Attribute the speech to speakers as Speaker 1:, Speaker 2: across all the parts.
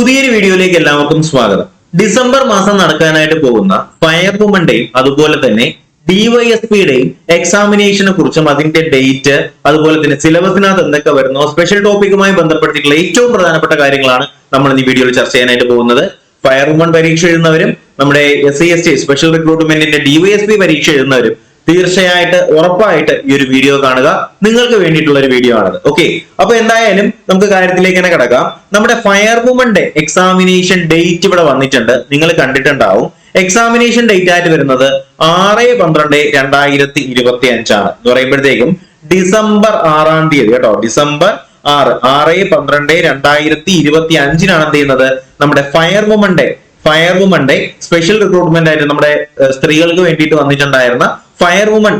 Speaker 1: പുതിയൊരു വീഡിയോയിലേക്ക് എല്ലാവർക്കും സ്വാഗതം. ഡിസംബർ മാസം നടക്കാനായിട്ട് പോകുന്ന ഫയർ വുമന്റെയും അതുപോലെ തന്നെ ഡിവൈഎസ്പിയുടെയും എക്സാമിനേഷനെ കുറിച്ചും അതിന്റെ ഡേറ്റ് അതുപോലെ തന്നെ സിലബസിനകത്ത് എന്തൊക്കെ വരുന്നോ സ്പെഷ്യൽ ടോപ്പിക്കുമായി ബന്ധപ്പെട്ടിട്ടുള്ള ഏറ്റവും പ്രധാനപ്പെട്ട കാര്യങ്ങളാണ് നമ്മൾ ഈ വീഡിയോയിൽ ചർച്ച ചെയ്യാനായിട്ട് പോകുന്നത്. ഫയർ വുമൺ പരീക്ഷ എഴുതുന്നവരും നമ്മുടെ S C S T special റിക്രൂട്ട്മെന്റിന്റെ DYSP പരീക്ഷ എഴുതുന്നവരും തീർച്ചയായിട്ട് ഉറപ്പായിട്ട് ഈ ഒരു വീഡിയോ കാണുക. നിങ്ങൾക്ക് വേണ്ടിയിട്ടുള്ള ഒരു വീഡിയോ ആണത്. ഓക്കെ അപ്പൊ എന്തായാലും നമുക്ക് കാര്യത്തിലേക്ക് തന്നെ കിടക്കാം. നമ്മുടെ ഫയർ വുമന്റെ എക്സാമിനേഷൻ ഡേറ്റ് ഇവിടെ വന്നിട്ടുണ്ട്. നിങ്ങൾ കണ്ടിട്ടുണ്ടാവും. എക്സാമിനേഷൻ ഡേറ്റ് ആയിട്ട് വരുന്നത് ആറ് പന്ത്രണ്ട് രണ്ടായിരത്തി ഇരുപത്തി അഞ്ചാണ് എന്ന് പറയുമ്പോഴത്തേക്കും ഡിസംബർ ആറാം തീയതി കേട്ടോ. ഡിസംബർ ആറ്. ആറ് പന്ത്രണ്ട് രണ്ടായിരത്തി ഇരുപത്തി അഞ്ചിനാണ് എന്ത് ചെയ്യുന്നത്? നമ്മുടെ ഫയർ വുമന്റെ ഫയർ വുമന്റെ സ്പെഷ്യൽ റിക്രൂട്ട്മെന്റ് ആയിട്ട് നമ്മുടെ സ്ത്രീകൾക്ക് വേണ്ടിയിട്ട് വന്നിട്ടുണ്ടായിരുന്ന ഫയർ വുമൺ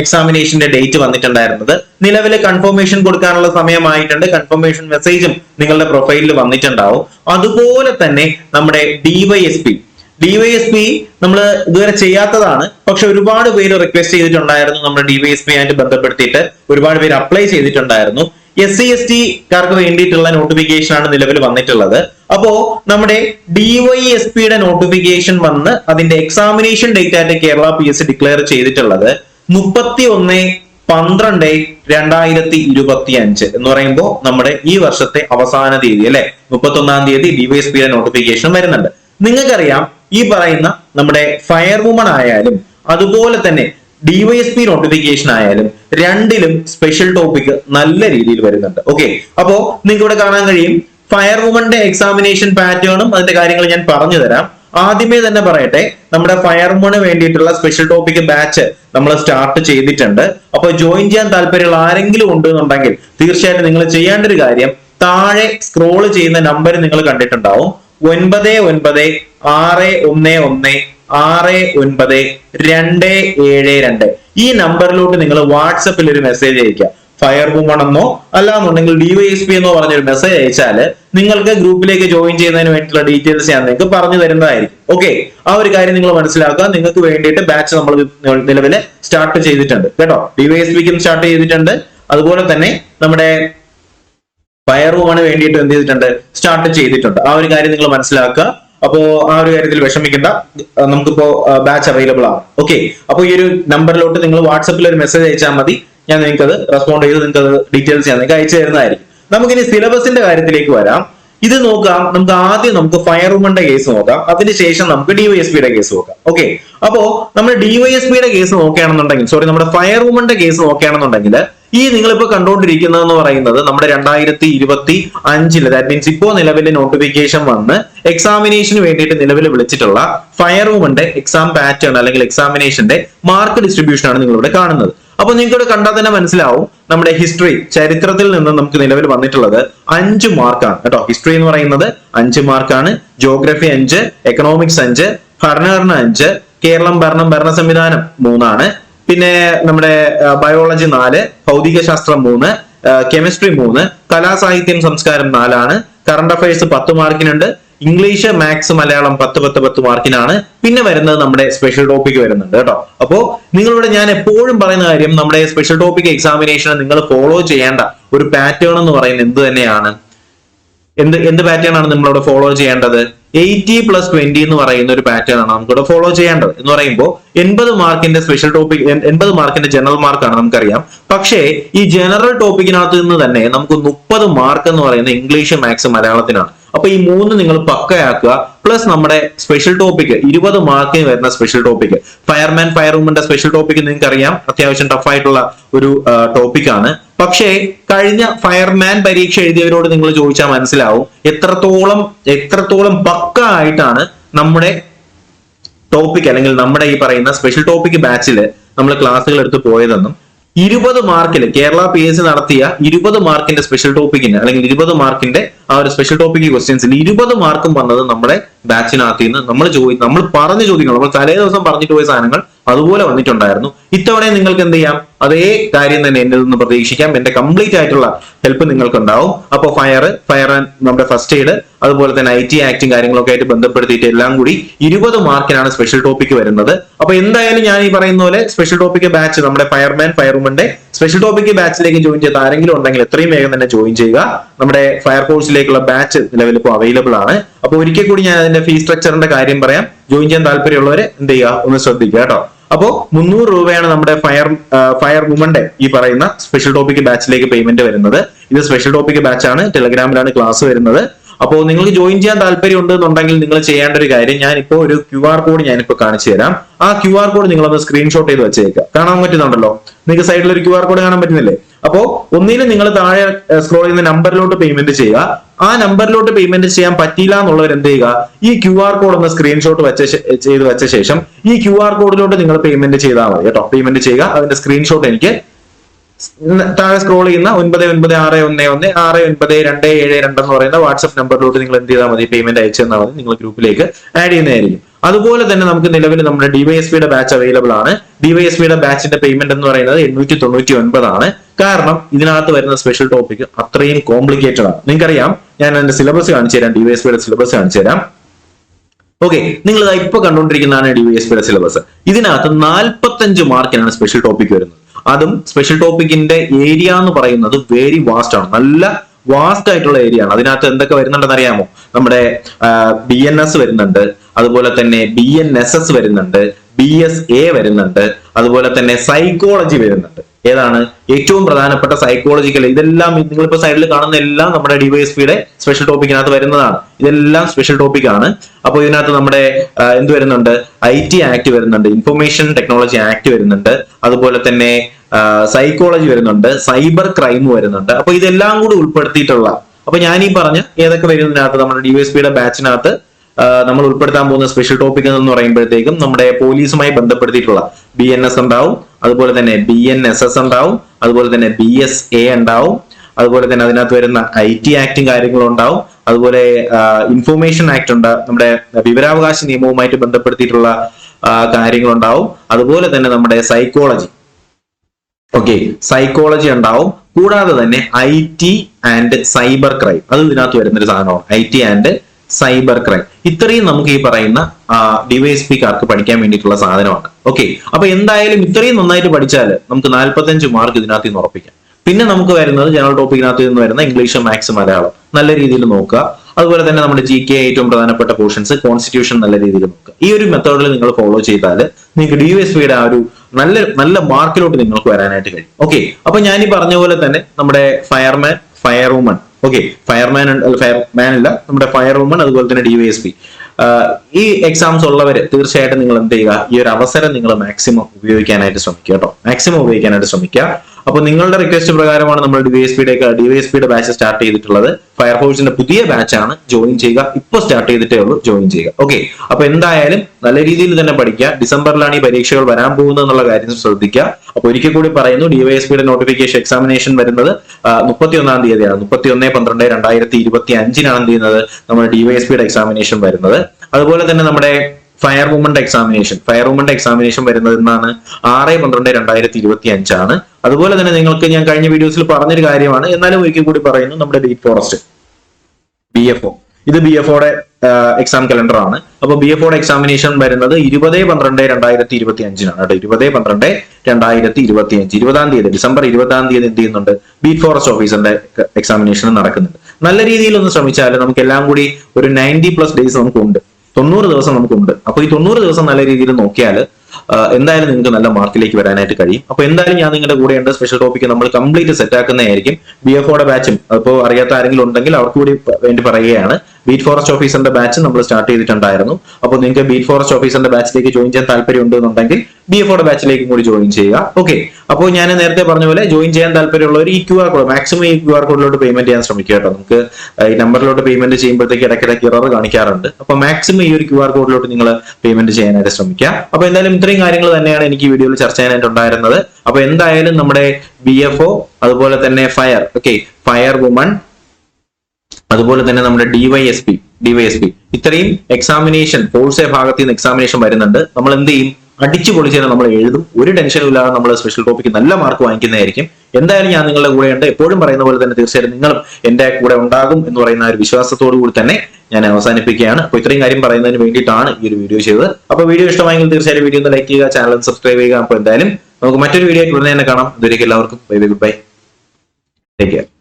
Speaker 1: എക്സാമിനേഷന്റെ ഡേറ്റ് വന്നിട്ടുണ്ടായിരുന്നത്. നിലവിലെ കൺഫർമേഷൻ കൊടുക്കാനുള്ള സമയമായിട്ടുണ്ട്. കൺഫർമേഷൻ മെസ്സേജും നിങ്ങളുടെ പ്രൊഫൈലിൽ വന്നിട്ടുണ്ടാവും. അതുപോലെ തന്നെ നമ്മുടെ ഡിവൈഎസ്പി ഡിവൈഎസ്പി നമ്മൾ ഇതുവരെ ചെയ്യാത്തതാണ്. പക്ഷെ ഒരുപാട് പേര് റിക്വസ്റ്റ് ചെയ്തിട്ടുണ്ടായിരുന്നു. നമ്മുടെ ഡിവൈഎസ്പി ആയിട്ട് ബന്ധപ്പെടുത്തിയിട്ട് ഒരുപാട് പേര് അപ്ലൈ ചെയ്തിട്ടുണ്ടായിരുന്നു. എസ് സി എസ് ടി കാർക്ക് വേണ്ടിയിട്ടുള്ള നോട്ടിഫിക്കേഷൻ ആണ് നിലവിൽ വന്നിട്ടുള്ളത്. അപ്പോ നമ്മുടെ എസ് പിയുടെ നോട്ടിഫിക്കേഷൻ വന്ന് അതിന്റെ എക്സാമിനേഷൻ ഡേറ്റ് ആയിട്ട് കേരള പി എസ് ഡിക്ലെയർ ചെയ്തിട്ടുള്ളത് മുപ്പത്തി ഒന്ന് പന്ത്രണ്ട് രണ്ടായിരത്തി ഇരുപത്തി അഞ്ച് എന്ന് പറയുമ്പോൾ നമ്മുടെ ഈ വർഷത്തെ അവസാന തീയതി അല്ലെ? മുപ്പത്തി ഒന്നാം തീയതി ഡിവൈഎസ്പിയുടെ നോട്ടിഫിക്കേഷൻ വരുന്നുണ്ട്. നിങ്ങൾക്കറിയാം ഈ പറയുന്ന നമ്മുടെ ഫയർ വുമൺ ആയാലും അതുപോലെ തന്നെ ഡിവൈഎസ്പി നോട്ടിഫിക്കേഷൻ ആയാലും രണ്ടിലും സ്പെഷ്യൽ ടോപ്പിക് നല്ല രീതിയിൽ വരുന്നുണ്ട്. ഓക്കെ അപ്പോ നിങ്ങൾക്ക് ഇവിടെ കാണാൻ കഴിയും. ഫയർ വുമന്റെ എക്സാമിനേഷൻ പാറ്റേണും അതിന്റെ കാര്യങ്ങൾ ഞാൻ പറഞ്ഞു തരാം. ആദ്യമേ തന്നെ പറയട്ടെ നമ്മുടെ ഫയർ വുമണ് വേണ്ടിയിട്ടുള്ള സ്പെഷ്യൽ ടോപ്പിക് ബാച്ച് നമ്മൾ സ്റ്റാർട്ട് ചെയ്തിട്ടുണ്ട്. അപ്പോൾ ജോയിൻ ചെയ്യാൻ താല്പര്യമുള്ള ആരെങ്കിലും ഉണ്ടെന്നുണ്ടെങ്കിൽ തീർച്ചയായിട്ടും നിങ്ങൾ ചെയ്യേണ്ട ഒരു കാര്യം താഴെ സ്ക്രോൾ ചെയ്യുന്ന നമ്പർ നിങ്ങൾ കണ്ടിട്ടുണ്ടാവും. ഒൻപത് ഒൻപത് ആറ് ഒന്ന് ഒന്ന് ആറ് ഒൻപത് രണ്ട് ഏഴ് രണ്ട്. ഈ നമ്പറിലോട്ട് നിങ്ങൾ വാട്സപ്പിൽ ഒരു മെസ്സേജ് അയക്കുക ഫയർ വുമൺ എന്നോ അല്ലാന്നുണ്ടെങ്കിൽ ഡിവൈഎസ്പി എന്നോ പറഞ്ഞൊരു മെസ്സേജ് അയച്ചാൽ നിങ്ങൾക്ക് ഗ്രൂപ്പിലേക്ക് ജോയിൻ ചെയ്യുന്നതിന് വേണ്ടിയിട്ടുള്ള ഡീറ്റെയിൽസ് ഞാൻ നിങ്ങൾക്ക് പറഞ്ഞു തരുന്നതായിരിക്കും. ഓക്കെ ആ ഒരു കാര്യം നിങ്ങൾ മനസ്സിലാക്കുക. നിങ്ങൾക്ക് വേണ്ടിയിട്ട് ബാച്ച് നമ്മൾ നിലവിൽ സ്റ്റാർട്ട് ചെയ്തിട്ടുണ്ട്. കേട്ടോ? ഡിവൈഎസ്പിക്കും സ്റ്റാർട്ട് ചെയ്തിട്ടുണ്ട്. അതുപോലെ തന്നെ നമ്മുടെ ഫയർ വുമണ് വേണ്ടിയിട്ട് എന്ത് ചെയ്തിട്ടുണ്ട്? സ്റ്റാർട്ട് ചെയ്തിട്ടുണ്ട്. ആ ഒരു കാര്യം നിങ്ങൾ മനസ്സിലാക്കുക. അപ്പോ ആ ഒരു കാര്യത്തിൽ വിഷമിക്കേണ്ട. നമുക്കിപ്പോ ബാച്ച് അവൈലബിൾ ആണ്. ഓക്കെ അപ്പൊ ഈ ഒരു നമ്പറിലോട്ട് നിങ്ങൾ വാട്സപ്പിൽ ഒരു മെസ്സേജ് അയച്ചാൽ മതി. ഞാൻ നിങ്ങൾക്ക് അത് റെസ്പോണ്ട് ചെയ്ത് നിങ്ങൾക്ക് അത് ഡീറ്റെയിൽസ് ഞാൻ നിങ്ങൾക്ക് അയച്ചു തരുന്നതായിരിക്കും. നമുക്കിനി സിലബസിന്റെ കാര്യത്തിലേക്ക് വരാം. ഇത് നോക്കാം. നമുക്ക് ആദ്യം നമുക്ക് ഫയർ വുമന്റെ കേസ് നോക്കാം. അതിനുശേഷം നമുക്ക് ഡിവൈഎസ്പിയുടെ കേസ് നോക്കാം. ഓക്കെ അപ്പോ നമ്മൾ ഡിവൈഎസ്പിയുടെ കേസ് നോക്കുകയാണെന്നുണ്ടെങ്കിൽ സോറി നമ്മുടെ ഫയർ വുമന്റെ കേസ് നോക്കുകയാണെന്നുണ്ടെങ്കിൽ ഈ നിങ്ങളിപ്പോ കണ്ടുകൊണ്ടിരിക്കുന്നത് എന്ന് പറയുന്നത് നമ്മുടെ രണ്ടായിരത്തി ഇരുപത്തി അഞ്ചിൽ ദാറ്റ് മീൻസ് ഇപ്പോ നിലവിലെ നോട്ടിഫിക്കേഷൻ വന്ന് എക്സാമിനേഷന് വേണ്ടിയിട്ട് നിലവിൽ വിളിച്ചിട്ടുള്ള ഫയർ വുമന്റെ എക്സാം പാറ്റേൺ അല്ലെങ്കിൽ എക്സാമിനേഷന്റെ മാർക്ക് ഡിസ്ട്രിബ്യൂഷൻ ആണ് നിങ്ങളിവിടെ കാണുന്നത്. അപ്പൊ നിങ്ങൾക്ക് ഇവിടെ കണ്ടാൽ തന്നെ മനസ്സിലാവും നമ്മുടെ ഹിസ്റ്ററി ചരിത്രത്തിൽ നിന്ന് നമുക്ക് നിലവിൽ വന്നിട്ടുള്ളത് അഞ്ച് മാർക്കാണ് കേട്ടോ ഹിസ്റ്ററി എന്ന് പറയുന്നത് അഞ്ച് മാർക്കാണ് ജോഗ്രഫി അഞ്ച് എക്കണോമിക്സ് അഞ്ച് ഭരണഘടന അഞ്ച് കേരളം ഭരണം ഭരണ സംവിധാനം മൂന്നാണ്. പിന്നെ നമ്മുടെ ബയോളജി നാല് ഭൗതിക ശാസ്ത്രം മൂന്ന് കെമിസ്ട്രി മൂന്ന് കലാസാഹിത്യം സംസ്കാരം നാലാണ്. കറണ്ട് അഫയേഴ്സ് പത്ത് മാർക്കിനുണ്ട് ഇംഗ്ലീഷ് മാത്സ് മലയാളം പത്ത് പത്ത് പത്ത് മാർക്കിനാണ്. പിന്നെ വരുന്നത് നമ്മുടെ സ്പെഷ്യൽ ടോപ്പിക് വരുന്നുണ്ട് കേട്ടോ. അപ്പോ നിങ്ങളിവിടെ ഞാൻ എപ്പോഴും പറയുന്ന കാര്യം നമ്മുടെ സ്പെഷ്യൽ ടോപ്പിക് എക്സാമിനേഷൻ നിങ്ങൾ ഫോളോ ചെയ്യേണ്ട ഒരു പാറ്റേൺ എന്ന് പറയുന്നത് എന്ത് തന്നെയാണ്? എന്ത് എന്ത് പാറ്റേൺ ആണ് നമ്മളിവിടെ ഫോളോ ചെയ്യേണ്ടത്? എയ്റ്റി പ്ലസ് ട്വന്റി എന്ന് പറയുന്ന ഒരു പാറ്റേൺ ആണ് നമുക്കിവിടെ ഫോളോ ചെയ്യേണ്ടത്. എന്ന് പറയുമ്പോൾ എൺപത് മാർക്കിന്റെ സ്പെഷ്യൽ ടോപ്പിക് എൺപത് മാർക്കിന്റെ ജനറൽ മാർക്കാണ് നമുക്കറിയാം. പക്ഷേ ഈ ജനറൽ ടോപ്പിക്കിനകത്ത് നിന്ന് തന്നെ നമുക്ക് മുപ്പത് മാർക്ക് എന്ന് പറയുന്നത് ഇംഗ്ലീഷ് മാത്സ് മലയാളത്തിനാണ്. അപ്പൊ ഈ മൂന്ന് നിങ്ങൾ പക്കയാക്കുക. പ്ലസ് നമ്മുടെ സ്പെഷ്യൽ ടോപ്പിക് ഇരുപത് മാർക്കിന് വരുന്ന സ്പെഷ്യൽ ടോപ്പിക് ഫയർമാൻ ഫയർ വുമന്റെ സ്പെഷ്യൽ ടോപ്പിക് നിങ്ങൾക്ക് അറിയാം അത്യാവശ്യം ടഫായിട്ടുള്ള ഒരു ടോപ്പിക്കാണ് പക്ഷേ കഴിഞ്ഞ ഫയർമാൻ പരീക്ഷ എഴുതിയവരോട് നിങ്ങൾ ചോദിച്ചാൽ മനസ്സിലാവും. എത്രത്തോളം എത്രത്തോളം പക്ക ആയിട്ടാണ് നമ്മുടെ ടോപ്പിക് അല്ലെങ്കിൽ നമ്മുടെ ഈ പറയുന്ന സ്പെഷ്യൽ ടോപ്പിക് ബാച്ചിൽ നമ്മൾ ക്ലാസ്സുകൾ എടുത്ത് പോയതെന്നും ഇരുപത് മാർക്കിൽ കേരള പി എസ് നടത്തിയ ഇരുപത് മാർക്കിന്റെ സ്പെഷ്യൽ ടോപ്പിക്കിന് അല്ലെങ്കിൽ ഇരുപത് മാർക്കിന്റെ ആ ഒരു സ്പെഷ്യൽ ടോപ്പിക് ക്വസ്റ്റ്യൻസിൽ ഇരുപത് മാർക്കും വന്നത് നമ്മുടെ ബാച്ചിനകത്ത് നിന്ന് നമ്മൾ ചോദി നമ്മൾ പറഞ്ഞ ചോദ്യങ്ങൾ നമ്മൾ തലേ ദിവസം പറഞ്ഞിട്ട് പോയ സാധനങ്ങൾ അതുപോലെ വന്നിട്ടുണ്ടായിരുന്നു. ഇത്തവണ നിങ്ങൾക്ക് എന്ത് ചെയ്യാം? അതേ കാര്യം തന്നെ എന്നിൽ നിന്ന് പ്രതീക്ഷിക്കാം. എന്റെ കംപ്ലീറ്റ് ആയിട്ടുള്ള ഹെൽപ്പ് നിങ്ങൾക്ക് ഉണ്ടാവും അപ്പോൾ ഫയർ ഫയർ ആൻഡ് നമ്മുടെ ഫസ്റ്റ് എയ്ഡ് അതുപോലെ തന്നെ ഐ ടി ആക്ടും കാര്യങ്ങളൊക്കെ ആയിട്ട് ബന്ധപ്പെടുത്തിയിട്ട് എല്ലാം കൂടി ഇരുപത് മാർക്കിനാണ് സ്പെഷ്യൽ ടോപ്പിക് വരുന്നത്. അപ്പൊ എന്തായാലും ഞാൻ ഈ പറയുന്ന പോലെ സ്പെഷ്യൽ ടോപ്പിക് ബാച്ച് നമ്മുടെ ഫയർമാൻ ഫയർവുമന്റെ സ്പെഷ്യൽ ടോപ്പിക് ബാച്ചിലേക്ക് ജോയിൻ ചെയ്ത ആരെങ്കിലും ഉണ്ടെങ്കിൽ എത്രയും വേഗം തന്നെ ജോയിൻ ചെയ്യുക. നമ്മുടെ ഫയർ ഫോഴ്സിലേക്കുള്ള ബാച്ച് നിലവിൽ ഇപ്പോൾ അവൈലബിൾ ആണ്. അപ്പോൾ ഒരിക്കൽ കൂടി ഞാൻ അതിന്റെ ഫീസ് സ്ട്രക്ചറിന്റെ കാര്യം പറയാം. ജോയിൻ ചെയ്യാൻ താല്പര്യമുള്ളവർ എന്ത് ചെയ്യുക? ഒന്ന് ശ്രദ്ധിക്കുക കേട്ടോ. അപ്പോൾ മുന്നൂറ് രൂപയാണ് നമ്മുടെ ഫയർ ഫയർ വുമന്റെ ഈ പറയുന്ന സ്പെഷ്യൽ ടോപ്പിക് ബാച്ചിലേക്ക് പേയ്മെന്റ് വരുന്നത്. ഇത് സ്പെഷ്യൽ ടോപ്പിക് ബാച്ചാണ് ടെലഗ്രാമിലാണ് ക്ലാസ് വരുന്നത്. അപ്പോൾ നിങ്ങൾക്ക് ജോയിൻ ചെയ്യാൻ താല്പര്യം ഉണ്ടെന്നുണ്ടെങ്കിൽ നിങ്ങൾ ചെയ്യേണ്ട ഒരു കാര്യം ഞാൻ ഇപ്പോൾ ഒരു ക്യു ആർ കോഡ് ഞാനിപ്പോ കാണിച്ചു തരാം. ആ ക്യു ആർ കോഡ് നിങ്ങളൊന്ന് സ്ക്രീൻഷോട്ട് ചെയ്ത് വെച്ചേക്കുക. കാണാൻ പറ്റുന്നുണ്ടല്ലോ? നിങ്ങൾക്ക് സൈഡിൽ ഒരു ക്യു ആർ കോഡ് കാണാൻ പറ്റുന്നില്ലേ? അപ്പോ ഒന്നിലും നിങ്ങൾ താഴെ സ്ക്രോൾ ചെയ്യുന്ന നമ്പറിലോട്ട് പേയ്മെന്റ് ചെയ്യുക. ആ നമ്പറിലോട്ട് പേയ്മെന്റ് ചെയ്യാൻ പറ്റിയില്ല എന്നുള്ളവർ എന്ത് ചെയ്യുക? ഈ ക്യു ആർ കോഡ് ഒന്ന് സ്ക്രീൻഷോട്ട് വെച്ച ചെയ്ത് വെച്ച ശേഷം ഈ ക്യു ആർ കോഡിലോട്ട് നിങ്ങൾ പേയ്മെന്റ് ചെയ്താൽ മതി കേട്ടോ. പേയ്മെന്റ് ചെയ്യുക. അതിന്റെ സ്ക്രീൻഷോട്ട് എനിക്ക് താഴെ സ്ക്രോൾ ചെയ്യുന്ന ഒൻപത് ഒൻപത് ആറ് ഒന്ന് ഒന്ന് ആറ് ഒൻപത് രണ്ട് ഏഴ് രണ്ട് എന്ന് പറയുന്ന വാട്സ്ആപ്പ് നമ്പറിലോട്ട് നിങ്ങൾ എന്ത് ചെയ്താൽ മതി? പേയ്മെന്റ് അയച്ചു തന്നാൽ മതി. നിങ്ങൾ ഗ്രൂപ്പിലേക്ക് ആഡ് ചെയ്യുന്നതായിരിക്കും. അതുപോലെ തന്നെ നമുക്ക് നിലവിൽ നമ്മുടെ ഡിവൈഎസ്പിയുടെ ബാച്ച് അവൈലബിൾ ആണ്. ഡിവൈഎസ്പിയുടെ ബാച്ചിന്റെ പേയ്മെന്റ് എന്ന് പറയുന്നത് എണ്ണൂറ്റി തൊണ്ണൂറ്റി ഒൻപതാണ് കാരണം ഇതിനകത്ത് വരുന്ന സ്പെഷ്യൽ ടോപ്പിക് അത്രയും കോംപ്ലിക്കേറ്റഡ് ആണ്. നിങ്ങൾക്കറിയാം ഞാൻ അതിന്റെ സിലബസ് കാണിച്ചു തരാം ഡിവൈഎസ്പിയുടെ സിലബസ് കാണിച്ചു തരാം. ഓക്കെ നിങ്ങൾ ഇപ്പൊ കണ്ടുകൊണ്ടിരിക്കുന്നതാണ് ഡിവൈഎസ്പിയുടെ സിലബസ് ഇതിനകത്ത് നാൽപ്പത്തഞ്ച് മാർക്കിനാണ് സ്പെഷ്യൽ ടോപ്പിക് വരുന്നത്. അതും സ്പെഷ്യൽ ടോപ്പിക്കിന്റെ ഏരിയ എന്ന് പറയുന്നത് വെരി വാസ്റ്റ് ആണ്. നല്ല വാസ്റ്റ് ആയിട്ടുള്ള ഏരിയ ആണ്. അതിനകത്ത് എന്തൊക്കെ വരുന്നുണ്ടെന്ന് അറിയാമോ? നമ്മുടെ ബി എൻ എസ് വരുന്നുണ്ട്. അതുപോലെ തന്നെ ബി എൻ എസ് എസ് വരുന്നുണ്ട് ബി എസ് എ വരുന്നുണ്ട് അതുപോലെ തന്നെ സൈക്കോളജി വരുന്നുണ്ട്. ഏതാണ്? ഏറ്റവും പ്രധാനപ്പെട്ട സൈക്കോളജിക്കൽ ഇതെല്ലാം നിങ്ങളിപ്പോ സൈഡിൽ കാണുന്ന എല്ലാം നമ്മുടെ ഡിവൈഎസ്പിയുടെ സ്പെഷ്യൽ ടോപ്പിക്കിനകത്ത് വരുന്നതാണ്. ഇതെല്ലാം സ്പെഷ്യൽ ടോപ്പിക് ആണ്. അപ്പോൾ ഇതിനകത്ത് നമ്മുടെ എന്ത് വരുന്നുണ്ട്? ഐ ടി ആക്ട് വരുന്നുണ്ട് ഇൻഫർമേഷൻ ടെക്നോളജി ആക്ട് വരുന്നുണ്ട് അതുപോലെ തന്നെ സൈക്കോളജി വരുന്നുണ്ട് സൈബർ ക്രൈം വരുന്നുണ്ട്. അപ്പൊ ഇതെല്ലാം കൂടി ഉൾപ്പെടുത്തിയിട്ടുള്ള അപ്പൊ ഞാൻ ഈ പറഞ്ഞ ഏതൊക്കെ വരുന്നതിനകത്ത് നമ്മുടെ ഡിവൈഎസ്പിയുടെ ബാച്ചിനകത്ത് നമ്മൾ ഉൾപ്പെടുത്താൻ പോകുന്ന സ്പെഷ്യൽ ടോപ്പിക് എന്ന് പറയുമ്പോഴത്തേക്കും നമ്മുടെ പോലീസുമായി ബന്ധപ്പെടുത്തിയിട്ടുള്ള ബി എൻ എസ് ഉണ്ടാവും. അതുപോലെ തന്നെ ബി എൻ എസ് എസ് ഉണ്ടാവും. അതുപോലെ തന്നെ ബി എസ് എ ഉണ്ടാവും. അതുപോലെ തന്നെ അതിനകത്ത് വരുന്ന ഐ ടി ആക്ടും കാര്യങ്ങളും ഉണ്ടാവും. അതുപോലെ ഇൻഫോർമേഷൻ ആക്ട് ഉണ്ട്. നമ്മുടെ വിവരാവകാശ നിയമവുമായിട്ട് ബന്ധപ്പെടുത്തിയിട്ടുള്ള കാര്യങ്ങളുണ്ടാവും അതുപോലെ തന്നെ നമ്മുടെ സൈക്കോളജി ഓക്കെ സൈക്കോളജി ഉണ്ടാവും. കൂടാതെ തന്നെ I T and cyber crime അത് ഇതിനകത്ത് വരുന്നൊരു സാധനമാണ്. I T and cyber crime. ഇത്രയും നമുക്ക് ഈ പറയുന്ന ഡിവൈഎസ്പിക്കാർക്ക് പഠിക്കാൻ വേണ്ടിയിട്ടുള്ള സാധനമാണ്. ഓക്കെ. അപ്പൊ എന്തായാലും ഇത്രയും നന്നായിട്ട് പഠിച്ചാൽ നമുക്ക് നാൽപ്പത്തഞ്ച് മാർക്ക് ഇതിനകത്ത് നിന്ന് ഉറപ്പിക്കാം. പിന്നെ നമുക്ക് വരുന്നത് ജനറൽ ടോപ്പിക്കിനകത്ത് നിന്ന് വരുന്ന ഇംഗ്ലീഷ് മാത്സ് മലയാളം നല്ല രീതിയിൽ നോക്കുക. അതുപോലെ തന്നെ നമ്മുടെ ജി കെ ഏറ്റവും പ്രധാനപ്പെട്ട പോർഷൻസ് കോൺസ്റ്റിറ്റ്യൂഷൻ നല്ല രീതിയിൽ നോക്കുക. ഈ ഒരു മെത്തേഡിൽ നിങ്ങൾ ഫോളോ ചെയ്താൽ നിങ്ങൾക്ക് ഡി എസ് പിയുടെ ആ ഒരു നല്ല നല്ല മാർക്കിലോട്ട് നിങ്ങൾക്ക് വരാനായിട്ട് കഴിയും. ഓക്കെ. അപ്പൊ ഞാൻ ഈ പറഞ്ഞ പോലെ തന്നെ നമ്മുടെ fireman fire woman okay fireman fireman അല്ല നമ്മുടെ ഫയർ വുമൺ അതുപോലെ തന്നെ ഡിവൈഎസ്പി ഈ എക്സാംസ് ഉള്ളവര് തീർച്ചയായിട്ടും നിങ്ങൾ എന്ത് ചെയ്യുക? ഈ ഒരു അവസരം നിങ്ങൾ മാക്സിമം ഉപയോഗിക്കാനായിട്ട് ശ്രമിക്കുക കേട്ടോ. മാക്സിമം ഉപയോഗിക്കാനായിട്ട് ശ്രമിക്കുക. അപ്പൊ നിങ്ങളുടെ റിക്വസ്റ്റ് പ്രകാരമാണ് നമ്മൾ ഡിവൈഎസ്പിയുടെ ഡിവൈഎസ്പിയുടെ ബാച്ച് സ്റ്റാർട്ട് ചെയ്തിട്ടുള്ളത്. ഫയർഫോഴ്സിന്റെ പുതിയ ബാച്ചാണ് ജോയിൻ ചെയ്യുക. ഇപ്പൊ സ്റ്റാർട്ട് ചെയ്തിട്ടേ ഉള്ളൂ ജോയിൻ ചെയ്യുക. ഓക്കെ അപ്പൊ എന്തായാലും നല്ല രീതിയിൽ തന്നെ പഠിക്കുക. ഡിസംബറിലാണ് ഈ പരീക്ഷകൾ വരാൻ പോകുന്നത് എന്നുള്ള കാര്യം ശ്രദ്ധിക്കുക. അപ്പൊ ഒരിക്കൽ കൂടി പറയുന്നു ഡിവൈഎസ്പിയുടെ നോട്ടിഫിക്കേഷൻ എക്സാമിനേഷൻ വരുന്നത് മുപ്പത്തി ഒന്നാം തീയതിയാണ്. മുപ്പത്തി ഒന്ന് പന്ത്രണ്ട് രണ്ടായിരത്തി ഇരുപത്തി അഞ്ചിനാണ് എന്ത് ചെയ്യുന്നത്? നമ്മുടെ ഡിവൈഎസ്പിയുടെ എക്സാമിനേഷൻ വരുന്നത്. അതുപോലെ തന്നെ നമ്മുടെ ഫയർ വുമന്റെ എക്സാമിനേഷൻ ഫയർ വുമന്റെ എക്സാമിനേഷൻ വരുന്നത് എന്നാണ് ആറ് പന്ത്രണ്ട് രണ്ടായിരത്തി ഇരുപത്തി അഞ്ചാണ് അതുപോലെ തന്നെ നിങ്ങൾക്ക് ഞാൻ കഴിഞ്ഞ വീഡിയോസിൽ പറഞ്ഞൊരു കാര്യമാണ്. എന്നാലും ഒരിക്കൽ കൂടി പറയുന്നു നമ്മുടെ deep forest B F O ഇത് ബി എഫ് ഒയുടെ എക്സാം കലണ്ടർ ആണ്. അപ്പൊ ബി എഫ് ഒയുടെ എക്സാമിനേഷൻ വരുന്നത് ഇരുപത് പന്ത്രണ്ട് രണ്ടായിരത്തി ഇരുപത്തി അഞ്ചിനാണ് കേട്ടോ. ഇരുപത് പന്ത്രണ്ട് രണ്ടായിരത്തി ഇരുപത്തി അഞ്ച് ഇരുപതാം തീയതി ഡിസംബർ ഇരുപതാം തീയതി എന്ത് ചെയ്യുന്നുണ്ട്? ബീറ്റ് ഫോറസ്റ്റ് ഓഫീസറിന്റെ എക്സാമിനേഷൻ നടക്കുന്നുണ്ട്. നല്ല രീതിയിൽ ഒന്ന് ശ്രമിച്ചാൽ നമുക്ക് എല്ലാം കൂടി ഒരു നയന്റി പ്ലസ് ഡേയ്സ് നമുക്കുണ്ട്. തൊണ്ണൂറ് ദിവസം നമുക്കുണ്ട്. അപ്പൊ ഈ തൊണ്ണൂറ് ദിവസം നല്ല രീതിയിൽ നോക്കിയാൽ എന്തായാലും നിങ്ങൾക്ക് നല്ല മാർക്കിലേക്ക് വരാനായിട്ട് കഴിയും. അപ്പൊ എന്തായാലും ഞാൻ നിങ്ങളുടെ കൂടെ ഉണ്ട്. സ്പെഷ്യൽ ടോപ്പിക് നമ്മൾ കംപ്ലീറ്റ് സെറ്റ് ആക്കുന്നതായിരിക്കും. ബി എഫ് ബാച്ചും അപ്പോൾ അറിയാത്ത ആരെങ്കിലും ഉണ്ടെങ്കിൽ അവർക്ക് കൂടി വേണ്ടി പറയുകയാണ്. ബീറ്റ് ഫോറസ്റ്റ് ഓഫീസറിന്റെ ബാച്ച് നമ്മൾ സ്റ്റാർട്ട് ചെയ്തിട്ടുണ്ടായിരുന്നു. അപ്പോൾ നിങ്ങൾക്ക് ബീറ്റ് ഫോറസ്റ്റ് ഓഫീസറിന്റെ ബാച്ചിലേക്ക് ജോയിൻ ചെയ്യാൻ താല്പര്യം ഉണ്ടെന്നുണ്ടെങ്കിൽ ബി എഫ് ഒയുടെ ബാച്ചിലേക്കും കൂടി ജോയിൻ ചെയ്യുക. ഓക്കെ അപ്പോൾ ഞാൻ നേരത്തെ പറഞ്ഞ പോലെ ജോയിൻ ചെയ്യാൻ താല്പര്യമുള്ളവർ ഈ ക്യു ആർ കോഡ് മാക്സിമം ഈ ക്യു ആർ കോഡിലോട്ട് പേയ്മെന്റ് ചെയ്യാൻ ശ്രമിക്കുക കേട്ടോ. നമുക്ക് ഈ നമ്പറിലോട്ട് പേയ്മെന്റ് ചെയ്യുമ്പോഴത്തേക്ക് ഇടയ്ക്കിടയ്ക്ക് ഇറർ കാണിക്കാറുണ്ട്. അപ്പോൾ മാക്സിമം ഈ ഒരു ക്യു ആർ കോഡിലോട്ട് നിങ്ങൾ പേയ്മെന്റ് ചെയ്യാനായിട്ട് ശ്രമിക്കുക. അപ്പോൾ എന്തായാലും ഇത്രയും കാര്യങ്ങൾ തന്നെയാണ് എനിക്ക് ഈ വീഡിയോയിൽ ചർച്ച ചെയ്യാനായിട്ട് ഉണ്ടായിരുന്നത്. അപ്പോൾ എന്തായാലും നമ്മുടെ ബി എഫ് ഒ അതുപോലെ തന്നെ ഫയർ ഓക്കെ ഫയർ വുമൺ അതുപോലെ തന്നെ നമ്മുടെ ഡിവൈഎസ്പി ഡിവൈഎസ്പി ഇത്രയും എക്സാമിനേഷൻ ഫോഴ്സ് ഭാഗത്ത് നിന്ന് എക്സാമിനേഷൻ വരുന്നുണ്ട്. നമ്മൾ എന്ത് ചെയ്യും? അടിച്ചു പൊളിച്ച് തന്നെ നമ്മൾ എഴുതും. ഒരു ടെൻഷനും ഇല്ലാതെ നമ്മൾ സ്പെഷ്യൽ ടോപ്പിക്ക് നല്ല മാർക്ക് വാങ്ങിക്കുന്നതായിരിക്കും. എന്തായാലും ഞാൻ നിങ്ങളുടെ കൂടെ ഉണ്ട്. എപ്പോഴും പറയുന്ന പോലെ തന്നെ തീർച്ചയായിട്ടും നിങ്ങളും എന്റെ കൂടെ ഉണ്ടാകും എന്ന് പറയുന്ന ഒരു വിശ്വാസത്തോടു കൂടി തന്നെ ഞാൻ അവസാനിപ്പിക്കുകയാണ്. അപ്പോൾ ഇത്രയും കാര്യം പറയുന്നതിന് വേണ്ടിയിട്ടാണ് ഈ ഒരു വീഡിയോ ചെയ്തത്. അപ്പോൾ വീഡിയോ ഇഷ്ടമായെങ്കിൽ തീർച്ചയായും വീഡിയോ ഒന്ന് ലൈക്ക് ചെയ്യുക ചാനൽ സബ്സ്ക്രൈബ് ചെയ്യുക. അപ്പോൾ എന്തായാലും നമുക്ക് മറ്റൊരു വീഡിയോ ഉടനെ തന്നെ കാണാം. ഇതുവരെയ്ക്ക് എല്ലാവർക്കും. Bye bye bye. Take care